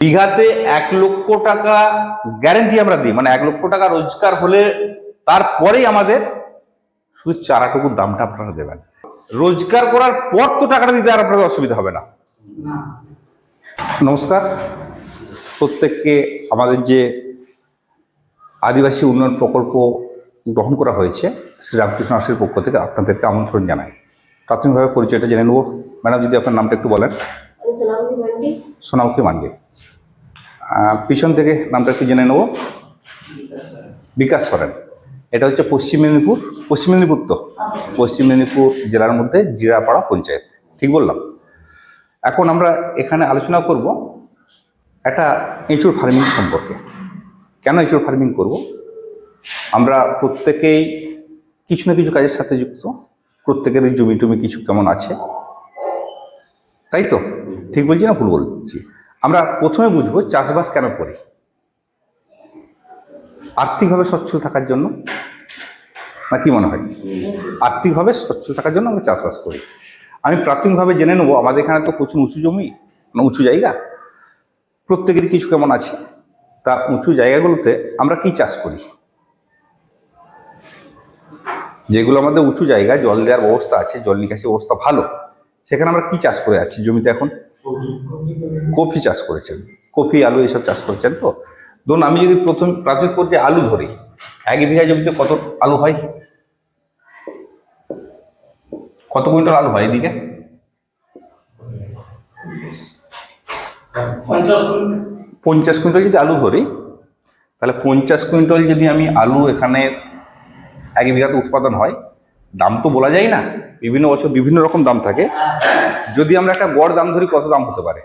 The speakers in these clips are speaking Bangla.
বিঘাতে এক লক্ষ টাকা গ্যারেন্টি আমরা দিই। মানে এক লক্ষ টাকা রোজগার হলে তারপরেই আমাদের শুধু চারাটুকুর দামটা আপনারা দেবেন। রোজগার করার পর তো টাকাটা দিতে আর আপনাদের অসুবিধা হবে না। নমস্কার। প্রত্যেককে আমাদের যে আদিবাসী উন্নয়ন প্রকল্প গ্রহণ করা হয়েছে, শ্রীরামকৃষ্ণ আশ্রমের পক্ষ থেকে আপনাদেরকে আমন্ত্রণ জানাই। প্রাথমিকভাবে পরিচয়টা জেনে নেব। ম্যাডাম, যদি আপনার নামটা একটু বলেন। সোনামুখী মান্ডি? পিছন থেকে নামটা একটু জেনে নেব। বিকাশ সরেন। এটা হচ্ছে পশ্চিম মেদিনীপুর পশ্চিম মেদিনীপুর তো? পশ্চিম মেদিনীপুর জেলার মধ্যে জিরাপাড়া পঞ্চায়েত। ঠিক বললাম। এখন আমরা এখানে আলোচনা করব একটা এঁচুর ফার্মিং সম্পর্কে। কেন এঁচুর ফার্মিং করব? আমরা প্রত্যেকেই কিছু না কিছু কাজের সাথে যুক্ত। প্রত্যেকেরই জমি টমি কিছু কেমন আছে? তাই তো? ঠিক বলছি না ভুল বলছি? আমরা প্রথমে বুঝব চাষবাস কেন করি? আর্থিকভাবে সচ্ছল থাকার জন্য? না কি মনে হয়? আর্থিকভাবে সচ্ছল থাকার জন্য আমরা চাষবাস করি। আমি প্রাথমিকভাবে জেনে নেব, আমাদের এখানে তো প্রচুর উঁচু জমি মানে উঁচু জায়গা। প্রত্যেকেরই কিছু কেমন আছে? তা উঁচু জায়গাগুলোতে আমরা কি চাষ করি? যেগুলো আমাদের উঁচু জায়গা, জল দেওয়ার ব্যবস্থা আছে, জল নিকাশি ব্যবস্থা ভালো। সেখানে আমরা কি চাষ করে আছি জমিতে এখন? কফি চাষ করেছেন। কফি আলু এইসব চাষ করছেন তো? ধরুন আমি যদি প্রথম প্রাথমিক পর্যায়ে আলু ধরি এক বিঘা জমিতে কত আলু হয়? কত কুইন্টাল আলু হয় এদিকে? পঞ্চাশ কুইন্টাল যদি আলু ধরি তাহলে পঞ্চাশ কুইন্টাল যদি আমি আলু এখানে এক বিঘাতে উৎপাদন হয় দাম তো বলা যায় না। বিভিন্ন বছর বিভিন্ন রকম দাম থাকে। যদি আমরা একটা গড় দাম ধরি, কত দাম হতে পারে?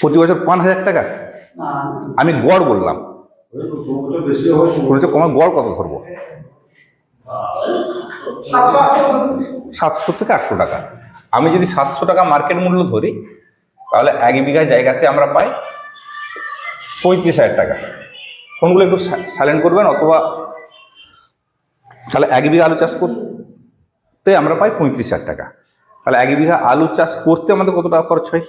প্রতি বছর পাঁচ হাজার টাকা। আমি গড় বললাম। কমে গড় কত ধরবো? সাতশো থেকে আটশো টাকা। আমি যদি সাতশো টাকা মার্কেট মূল্য ধরি, তাহলে এক বিঘা জায়গাতে আমরা পাই পঁয়ত্রিশ হাজার টাকা। ফোনগুলো একটু সাইলেন্ট করবেন, অথবা তাহলে এক বিঘা আলু চাষ করতে আমরা পাই পঁয়ত্রিশ হাজার টাকা। তাহলে এক বিঘা আলু চাষ করতে আমাদের কত টাকা খরচ হয়?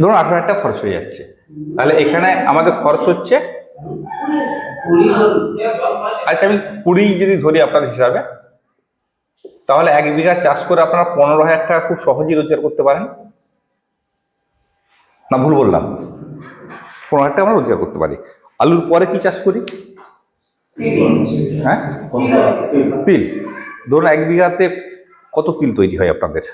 ধরুন আঠারো হাজার টাকা খরচ হয়ে যাচ্ছে। তাহলে এখানে আমাদের খরচ হচ্ছে আচ্ছা আমি কুড়ি যদি ধরি আপনার হিসাবে, তাহলে এক বিঘা চাষ করে আপনারা পনেরো হাজার টাকা খুব সহজেই রোজগার করতে পারেন। না, ভুল বললাম। পনেরো হাজার টাকা আমরা রোজগার করতে পারি। আলুর পরে কি চাষ করি? হ্যাঁ? তিল। ধরুন এক বিঘাতে কত তিল তৈরি হয় আপনাদের?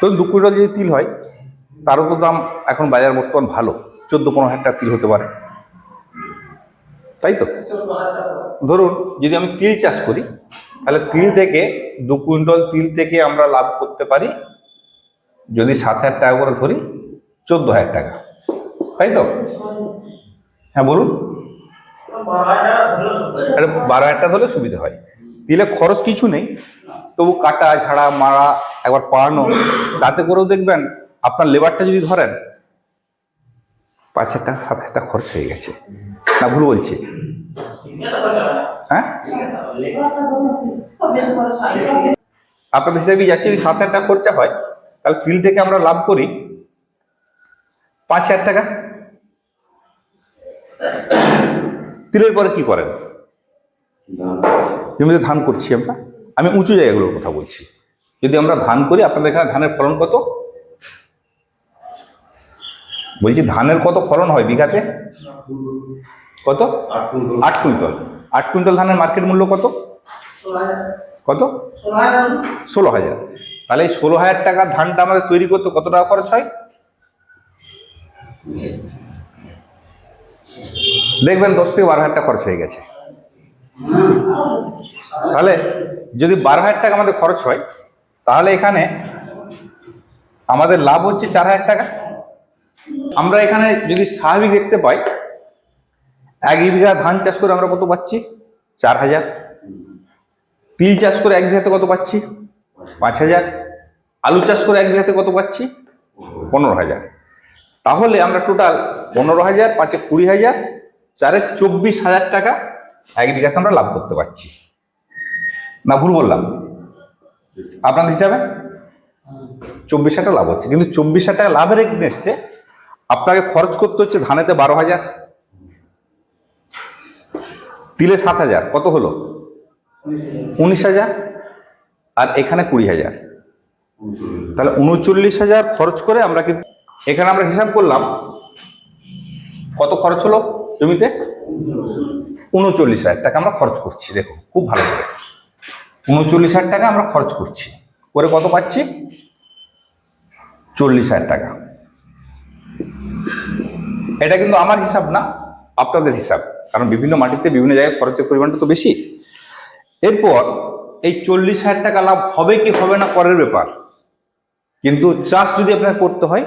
ধরুন দু কুইন্টাল যদি তিল হয়, তারও তো দাম এখন বাজার বর্তমান ভালো। চোদ্দ পনেরো হাজার টাকা তিল হতে পারে। তাই তো? ধরুন যদি আমি তিল চাষ করি, তাহলে তিল থেকে দু কুইন্টাল তিল থেকে আমরা লাভ করতে পারি যদি সাত হাজার টাকা করে ধরি, চোদ্দ হাজার টাকা। তাই তো? হ্যাঁ বলুন। বারো হাজার টাকা ধরলে সুবিধা হয়। দিলে খরচ কিছু নেই। তবু কাটা, ঝাড়া, মারা, একবার পাড়ানো, তাতে করেও দেখবেন আপনার লেবারটা যদি ধরেন, পাঁচ হাজার টাকা, সাত হাজার টাকা খরচ হয়ে গেছে। না, ভুল বলছি। হ্যাঁ? আপনাদের হিসাবে যাচ্ছে? যদি সাত হাজার টাকা খরচা হয় তাহলে তিল থেকে আমরা লাভ করি পাঁচ হাজার টাকা। তিলের পরে কি করেন? জমিতে ধান করছি আমরা। আমি উঁচু জায়গাগুলোর কথা বলছি। যদি আমরা ধান করি আপনাদের এখানে ধানের ফলন কত? বলছি ধানের কত ফলন হয় বিঘাতে? কত? আট কুইন্টাল। আট কুইন্টাল। ধানের মার্কেট মূল্য কত? কত? ষোলো হাজার। তাহলে এই ষোলো হাজার টাকার ধানটা আমাদের তৈরি করতে কত টাকা খরচ হয়? দেখবেন দশ থেকে বারো হাজার টাকা খরচ হয়ে গেছে। তাহলে যদি বারো হাজার টাকা আমাদের খরচ হয়, তাহলে এখানে আমাদের লাভ হচ্ছে চার হাজার টাকা। আমরা এখানে যদি স্বাভাবিক দেখতে পাই, এক বিঘা ধান চাষ করে আমরা কত পাচ্ছি? চার হাজার। তিল চাষ করে এক বিঘাতে কত পাচ্ছি? পাঁচ হাজার। আলু চাষ করে এক বিঘাতে কত পাচ্ছি? পনেরো হাজার। তাহলে আমরা টোটাল পনেরো হাজার, পাঁচে কুড়ি হাজার, চারে চব্বিশ হাজার টাকা এক বিঘাতে আমরা লাভ করতে পারছি। না, ভুল বললাম। আপনাদের হিসাবে? চব্বিশ হাজার লাভ হচ্ছে। কিন্তু চব্বিশ হাজার টাকা লাভের এগনেস্টে আপনাকে খরচ করতে হচ্ছে ধানেতে বারো হাজার, তিলে সাত হাজার। কত হলো? উনিশ হাজার। আর এখানে কুড়ি হাজার। তাহলে উনচল্লিশ হাজার খরচ করে আমরা কিন্তু এখানে আমরা হিসাব করলাম। কত খরচ হলো জমিতে? উনচল্লিশ হাজার টাকা আমরা খরচ করছি দেখো খুব ভালো করে। উনচল্লিশ হাজার টাকা আমরা খরচ করছি। করে কত পাচ্ছি? চল্লিশ হাজার টাকা। এটা কিন্তু আমার হিসাব না, আপনাদের হিসাব। কারণ বিভিন্ন মাটিতে বিভিন্ন জায়গায় খরচের পরিমাণটা তো বেশি। এরপর এই চল্লিশ হাজার টাকা লাভ হবে কি হবে না পরের ব্যাপার। কিন্তু চাষ যদি আপনাকে করতে হয়,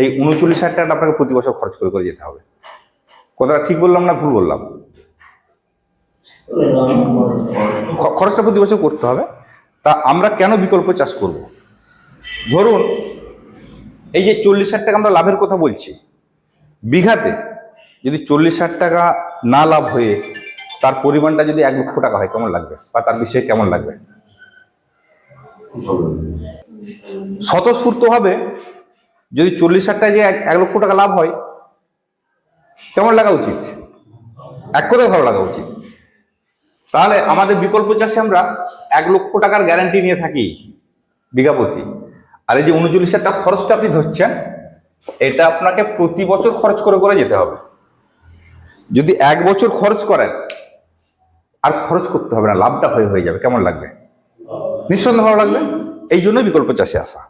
এই উনচল্লিশ হাজার টাকাটা আপনাকে প্রতি বছর খরচ করে করে যেতে হবে। কথাটা ঠিক বললাম না ভুল বললাম? খরচটা প্রতি বছর করতে হবে। তা আমরা কেন বিকল্প চাষ করব? ধরুন, এই যে চল্লিশ হাজার টাকা আমরা লাভের কথা বলছি, বিঘাতে যদি চল্লিশ হাজার টাকা না লাভ হয়ে তার পরিমাণটা যদি এক লক্ষ টাকা হয়, কেমন লাগবে? বা তার বিষয়ে কেমন লাগবে? স্বতঃস্ফূর্তভাবে যদি চল্লিশ হাজার টাকা যে এক লক্ষ টাকা লাভ হয়, কেমন লাগা উচিত? এক কথায় ভালো লাগা উচিত। তাহলে আমাদের বিকল্প চাষে আমরা এক লক্ষ টাকার গ্যারান্টি নিয়ে থাকি বিঘা প্রতি আর এই যে উনচল্লিশ হাজার টাকা খরচটা আপনি ধরছেন, এটা আপনাকে প্রতি বছর খরচ করে করে যেতে হবে। যদি এক বছর খরচ করেন আর খরচ করতে হবে না, লাভটা হয়ে হয়ে যাবে, কেমন লাগবে? নিঃসন্দেহে ভালো লাগবে? এই জন্য বিকল্প চাষে আসা।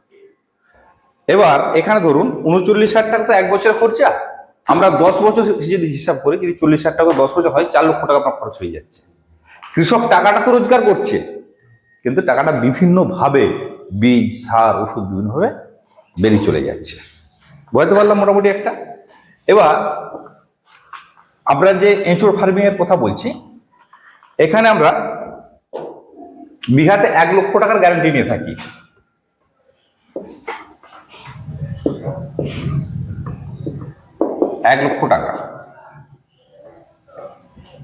এবার এখানে ধরুন উনচল্লিশ হাজার টাকা তো এক বছরের খরচা। আমরা দশ বছর যদি হিসাব করি, যদি চল্লিশ হাজার টাকা দশ বছর হয়, চার লক্ষ টাকা আপনার খরচ হয়ে যাচ্ছে। কৃষক টাকাটা তো রোজগার করছে, কিন্তু টাকাটা বিভিন্নভাবে বীজ, সার, ওষুধ বিভিন্নভাবে বেরিয়ে চলে যাচ্ছে। বুঝতে পারলাম মোটামুটি একটা? এবার আমরা যে এঁচড় ফার্মিং এর কথা বলছি এখানে আমরা বিঘাতে এক লক্ষ টাকার গ্যারান্টি নিয়ে থাকি। এক লক্ষ টাকা।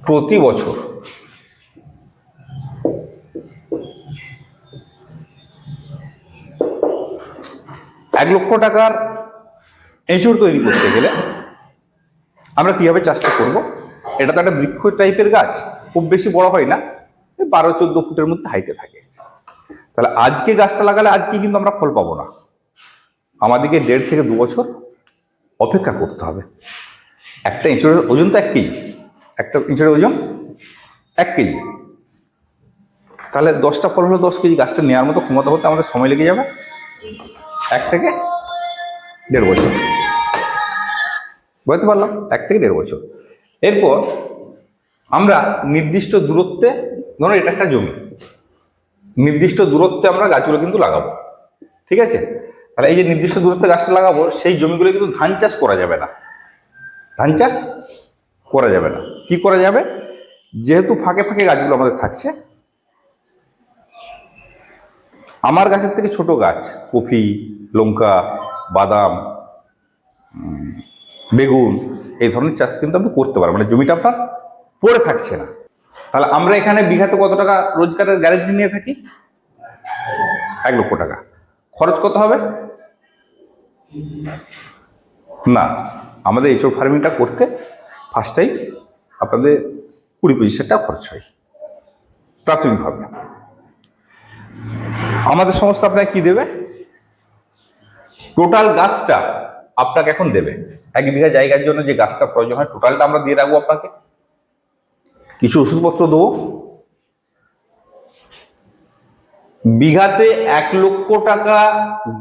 প্রতি বছর এক লক্ষ টাকার এঁচড় তৈরি করতে গেলে আমরা কীভাবে চাষটা করব? এটা তো একটা বৃক্ষ টাইপের গাছ। খুব বেশি বড় হয় না বারো চোদ্দ ফুটের মধ্যে হাইটে থাকে। তাহলে আজকে গাছটা লাগালে আজকে কিন্তু আমরা ফল পাবো না। আমাদেরকে দেড় থেকে দু বছর অপেক্ষা করতে হবে। একটা ইঁচড়ের ওজন তো এক কেজি, একটা ইঁচড়ের ওজন এক কেজি। তাহলে দশটা ফল হলো দশ কেজি গাছটা নেওয়ার মতো ক্ষমতা হতে আমাদের সময় লেগে যাবে। এক থেকে দেড় বছর। বুঝতে পারলাম? এক থেকে দেড় বছর। এরপর আমরা নির্দিষ্ট দূরত্বে, ধরুন এটা একটা জমি, নির্দিষ্ট দূরত্বে আমরা গাছগুলো কিন্তু লাগাবো, ঠিক আছে? তাহলে এই যে নির্দিষ্ট দূরত্বে গাছটা লাগাবো, সেই জমিগুলো কিন্তু ধান চাষ করা যাবে না। ধান চাষ করা যাবে না। কি করা যাবে? যেহেতু ফাঁকে ফাঁকে গাছগুলো আমাদের থাকছে, আমার গাছের থেকে ছোট গাছ কফি লঙ্কা, বাদাম বেগুন, এই ধরনের চাষ কিন্তু আপনি করতে পারবেন। মানে জমিটা আপনার পড়ে থাকছে না। তাহলে আমরা এখানে বিঘাতে কত টাকা রোজগারের গ্যারেন্টি নিয়ে থাকি? এক লক্ষ টাকা। খরচ কত হবে? না আমাদের এঁচড় ফার্মিংটা করতে ফার্স্ট টাইম আপনাদের কুড়ি পঁচিশ হাজার টাকা খরচ হয় প্রাথমিকভাবে। আমাদের সংস্থা আপনাকে কি দেবে? টোটাল গাছটা আপনাকে এখন দেবে। এক বিঘা জায়গার জন্য যে গাছটা প্রয়োজন হয় টোটালটা আমরা দিয়ে রাখব আপনাকে। কিছু ওষুধপত্র দেবো? বিঘাতে এক লক্ষ টাকা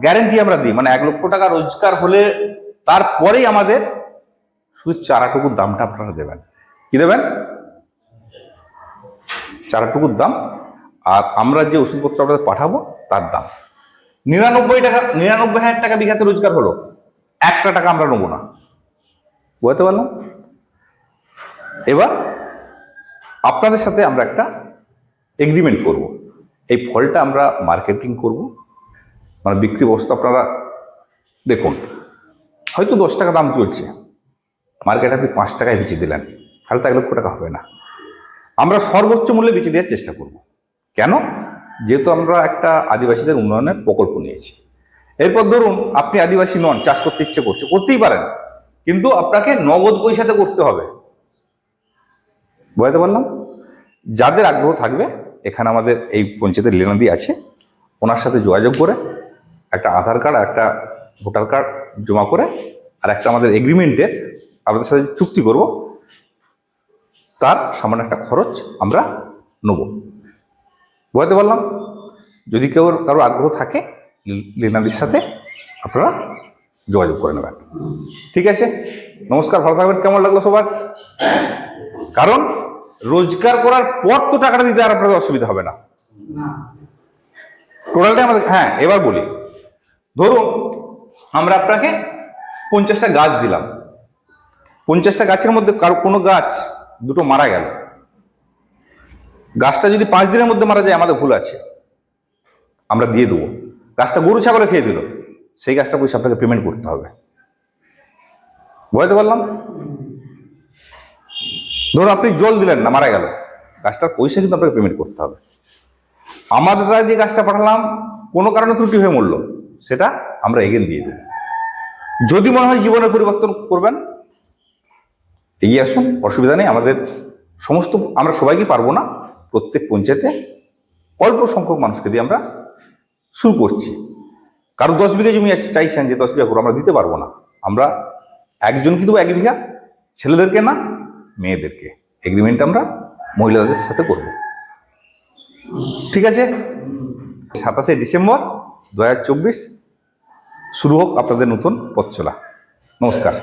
গ্যারেন্টি আমরা দিই। মানে এক লক্ষ টাকা রোজগার হলে তারপরেই আমাদের শুধু চারাটুকুর দামটা আপনারা দেবেন। কি দেবেন? চারাটুকুর দাম। আর আমরা যে ওষুধপত্র আপনাদের পাঠাবো, তার দাম। নিরানব্বই টাকা, নিরানব্বই হাজার টাকা বিঘাতে রোজগার হলো। একটা টাকা আমরা নেব না। বুঝতে পারলাম এবার আপনাদের সাথে আমরা একটা এগ্রিমেন্ট করব। এই ফলটা আমরা মার্কেটিং করব। মানে বিক্রি বস্তু আপনারা দেখুন, হয়তো দশ টাকা দাম চলছে। মার্কেট আপনি পাঁচ টাকায় বেচে দিলেন, তাহলে তো এক লক্ষ টাকা হবে না। আমরা সর্বোচ্চ মূল্যে বেঁচে দেওয়ার চেষ্টা করব। কেন? যেহেতু আমরা একটা আদিবাসীদের উন্নয়নের প্রকল্প নিয়েছি। এরপর ধরুন, আপনি আদিবাসী নন, চাষ করতে ইচ্ছে করছে, করতেই পারেন। কিন্তু আপনাকে নগদ পয়সাতে করতে হবে। বুঝতে পারলাম? যাদের আগ্রহ থাকবে, এখানে আমাদের এই পঞ্চায়েতের লেনাদি আছে। ওনার সাথে যোগাযোগ করে, একটা আধার কার্ড আর একটা ভোটার কার্ড জমা করে, আর একটা আমাদের এগ্রিমেন্টের আপনাদের সাথে চুক্তি করব। তার সামান্য একটা খরচ আমরা নেব। বুঝতে পারলাম? যদি কেউ কারও আগ্রহ থাকে লীনাদির সাথে আপনারা যোগাযোগ করে নেবেন। ঠিক আছে? নমস্কার, ভালো থাকবেন। কেমন লাগল সবার? কারণ রোজগার করার পর তো টাকাটা দিতে আর আপনাদের অসুবিধা হবে না। টোটালটা আমাদের হ্যাঁ এবার বলি। ধরুন, আমরা আপনাকে পঞ্চাশটা গাছ দিলাম। পঞ্চাশটা গাছের মধ্যে কারও, কোনো গাছ, দুটো মারা গেল। গাছটা যদি পাঁচ দিনের মধ্যে মারা যায়, আমাদের ভুল আছে। আমরা দিয়ে দেবো। গাছটা গরু ছাগলে খেয়ে দিল। সেই গাছটা পয়সা আপনাকে পেমেন্ট করতে হবে। বুঝতে পারলাম? ধরুন আপনি জল দিলেন না, মারা গেল। গাছটার পয়সা কিন্তু আপনাকে পেমেন্ট করতে হবে। আমাদের দ্বারা যে গাছটা পাঠালাম, কোনো কারণে ত্রুটি হয়ে মরলো, সেটা আমরা এগেন দিয়ে দেবো। যদি মনে হয় জীবনের পরিবর্তন করবেন, এগিয়ে আসুন, অসুবিধা নেই, আমাদের সমস্ত, আমরা সবাইকে পারব না, প্রত্যেক পঞ্চায়েতে অল্প সংখ্যক মানুষকে দিয়ে আমরা শুরু করছি। কারও দশ বিঘা জমি আছে, চাইছেন যে দশ বিঘা করে, আমরা দিতে পারব না। আমরা একজনকে দেবো এক বিঘা, ছেলেদেরকে না মেয়েদেরকে। এগ্রিমেন্ট আমরা মহিলাদের সাথে করব। ঠিক আছে? সাতাশে ডিসেম্বর দু হাজার চব্বিশ। শুরু হোক আপনাদের নতুন পথ চলা নমস্কার।